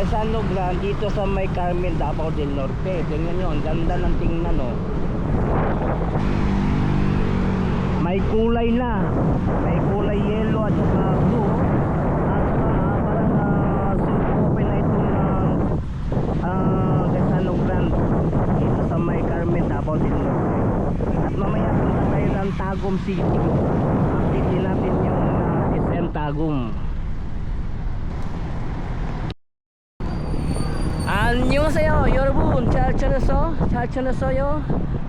Gaisano Grand dito sa may Carmen Davao del Norte. Tingnan nyo, ang ganda ng tingnan no. May kulay na. May kulay yellow at saka blue. At uh, parang uh, open na itong uh, uh, Gaisano Grand dito sa may Carmen Davao del Norte. At mamaya punta tayo ng Tagum City. Update natin yung uh, SM Tagum. Welcome Chalchanaso, Chalchanasoyo,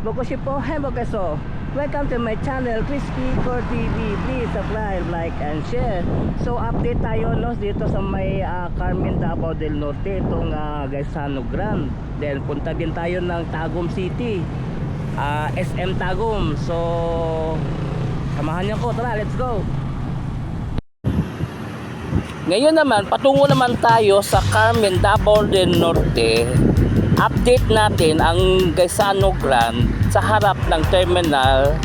Bokoshipo Hembokeso. Welcome to my channel, Crispy Core TV. Please subscribe, like, and share. So, update tayo no, dito sa may uh, Carmen Davao del Norte, itong uh, Gaisano Grand. Then, punta din tayo ng Tagum City, ah, uh, SM Tagum. So, samahan niyo ko. Tara, let's go! Ngayon naman, patungo naman tayo sa Carmen Davao del Norte Update natin ang Gaisano Grand sa harap ng terminal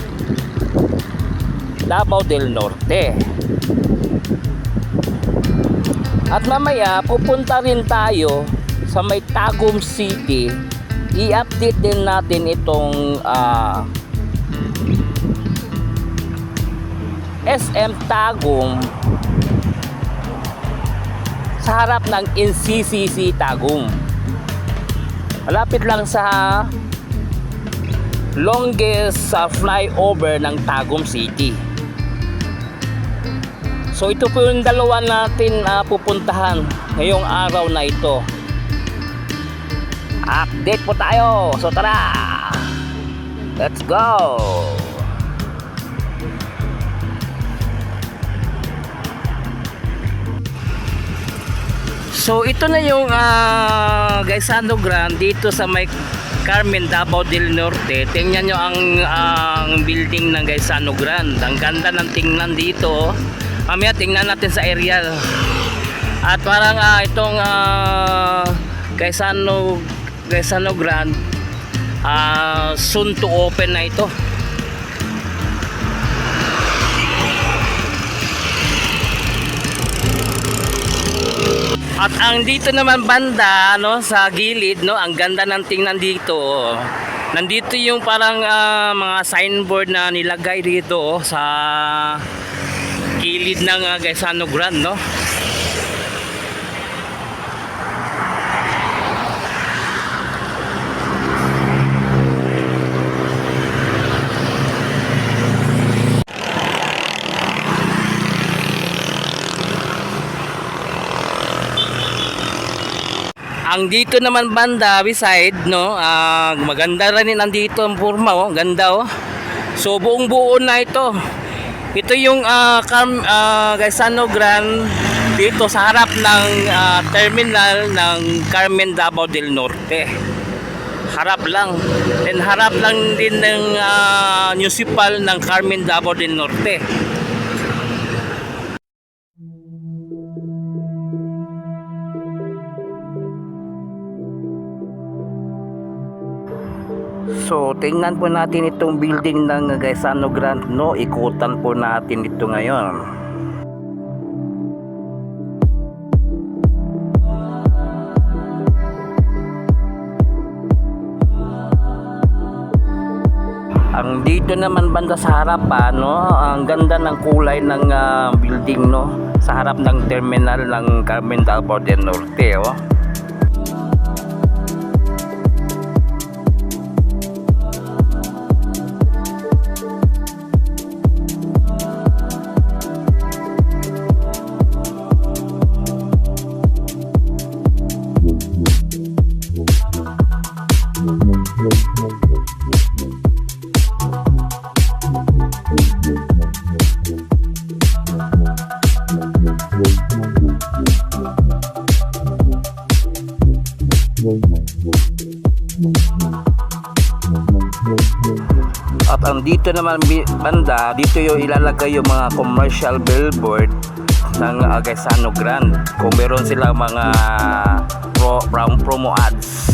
Davao del Norte. At mamaya, pupunta rin tayo sa may Tagum City. I-update din natin itong ah, SM Tagum sa harap ng NCCC Tagum. Malapit lang sa longest sa flyover ng Tagum City. So ito po yung dalawa natin ah, pupuntahan ngayong araw na ito. Update po tayo. So tara. Let's go. So ito na yung uh, Gaisano Grand dito sa may Carmen Davao del Norte. Tingnan nyo ang, ang building ng Gaisano Grand. Ang ganda ng tingnan dito. Mamaya tingnan natin sa aerial. At parang ah, itong uh, Gaisano, Gaisano Grand ah, soon to open na ito. At ang dito naman banda no sa gilid no, ang ganda ng tingnan dito. oh. Nandito yung parang ah, mga signboard na nilagay dito oh, sa gilid ng uh, Gaisano Grand no. Ang dito naman banda beside no, ah, maganda rin nandito ang forma oh, ganda oh. So buong buo na ito. Ito yung ah, Cam, ah, Gaisano Grand dito sa harap ng ah, terminal ng Carmen Davao del Norte. Harap lang. Then harap lang din ng ah, municipal ng Carmen Davao del Norte. So, tingnan po natin itong building ng Gaisano Grand, no? Ikutan po natin ito ngayon. Ang dito naman banda sa harapan, no? Ang ganda ng kulay ng ah, building, no? Sa harap ng terminal ng Carmen Davao del Norte, oh. Dito naman banda, dito yung ilalagay yung mga commercial billboard ng uh, Gaisano Grand. Kung meron silang mga pro, pro, promo ads.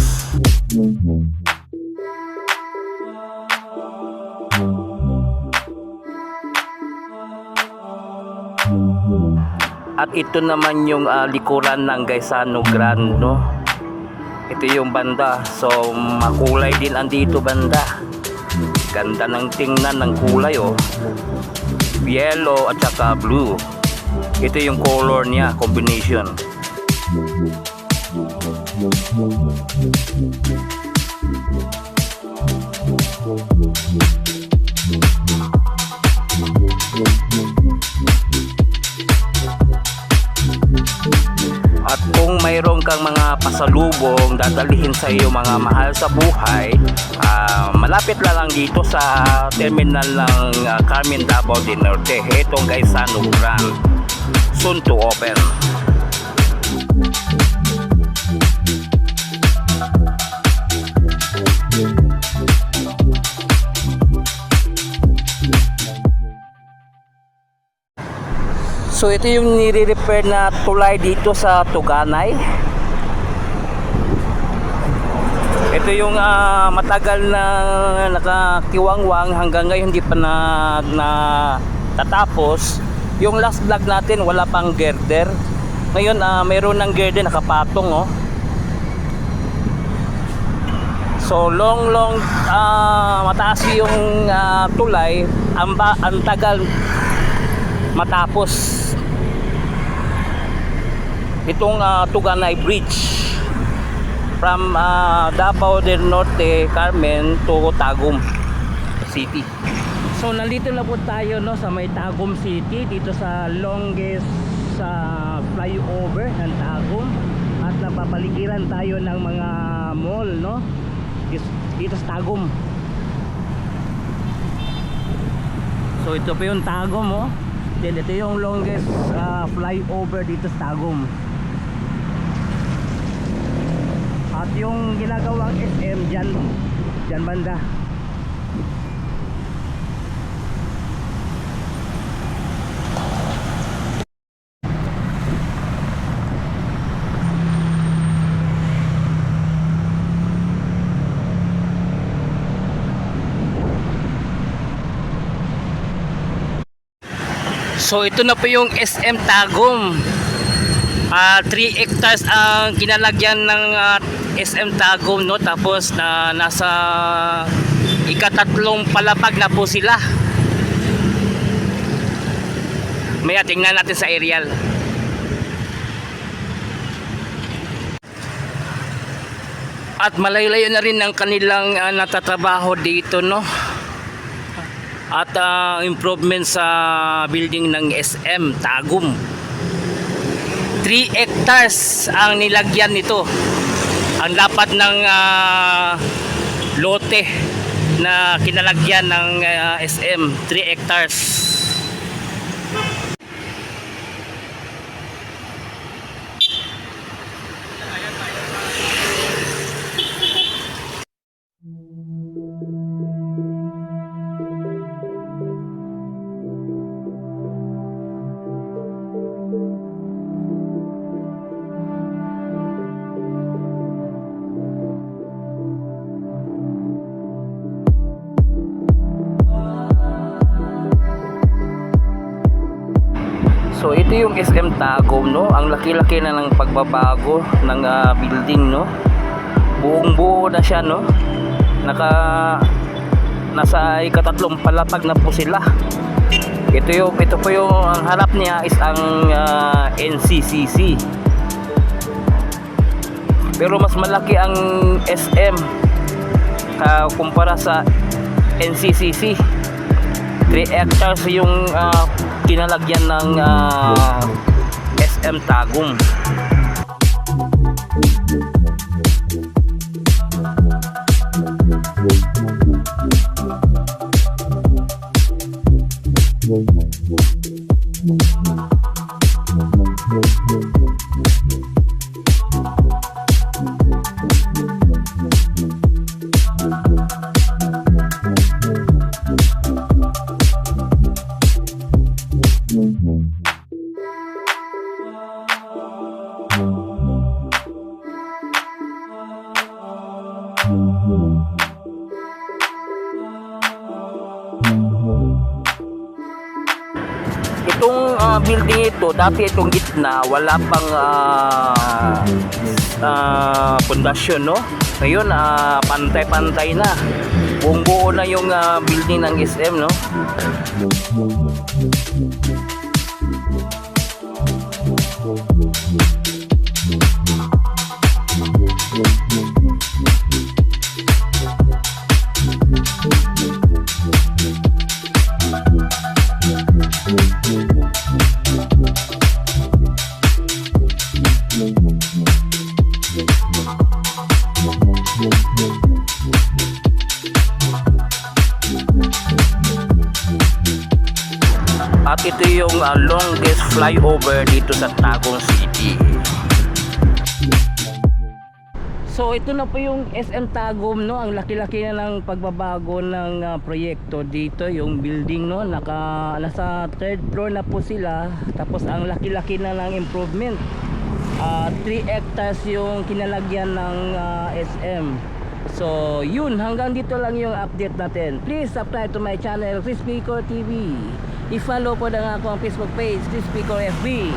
At ito naman yung ah, likuran ng Gaisano Grand, no? Ito yung banda. So, makulay din andito banda. Ganda ng tingnan ng kulay, oh. Yellow at saka blue. Ito yung color niya, combination. Kung mayroon kang mga pasalubong dadalhin sa iyo mga mahal sa buhay, ah, malapit lang lang dito sa terminal ng ah, Carmen Davao del Norte. Itong Gaisano Grand. Soon to open. So ito yung nire-repair na tulay dito sa Tuganay. Ito yung ah, matagal na nakakiwangwang hanggang ngayon hindi pa na, na tatapos. Yung last vlog natin wala pang girder. Ngayon ah, mayroon ng girder nakapatong oh. So long long ah, mataas yung ah, tulay, ang, ang tagal matapos itong ah, Tuganay Bridge from ah, Davao del Norte, Carmen to Tagum City. So nandito na po tayo no sa may Tagum City dito sa longest sa flyover ng Tagum at napapaligiran tayo ng mga mall no dito sa Tagum. So ito pa yung Tagum oh. Then ito yung longest ah, flyover dito sa Tagum. At yung ginagawang SM dyan, dyan banda. So ito na po yung SM Tagum. Ah 3 hectares ang kinalagyan ng ah, SM Tagum no tapos na nasa ikatatlong palapag na po sila. Maya tingnan natin sa aerial. At malayo-layo na rin ang kanilang ah, natatrabaho dito no at ah, improvement sa building ng SM Tagum. 3 hectares ang nilagyan nito. Ang dapat ng ah, lote na kinalagyan ng ah, SM 3 hectares ito yung SM Tagum no, ang laki-laki na ng pagbabago ng ah, building no. Buong buo na siya no. Naka nasa ikatatlong palapag na po sila. Ito yung ito po yung ang harap niya is ang ah, NCCC. Pero mas malaki ang SM ah, kumpara sa NCCC. 3 hectares yung ah, kinalagyan ng ah, SM Tagum. Itong uh, building ito, dati itong gitna, wala pang uh, uh, pundasyon, no? Ngayon, uh, pantay-pantay na. Buong buo na yung uh, building ng SM, no? Ito yung ah, longest flyover dito sa Tagum City. So ito na po yung SM Tagum no, ang laki-laki na ng pagbabago ng ah, proyekto dito, yung building no, naka nasa third floor na po sila. Tapos ang laki-laki na ng improvement. 3 hectares yung kinalagyan ng ah, SM. So yun, hanggang dito lang yung update natin. Please subscribe to my channel, Crispy TV. I-follow po na ako ang Facebook page, Crispy Core FB.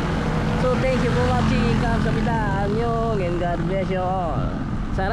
So thank you for watching. Kamsahamnida. Annyeong and God bless you all. 사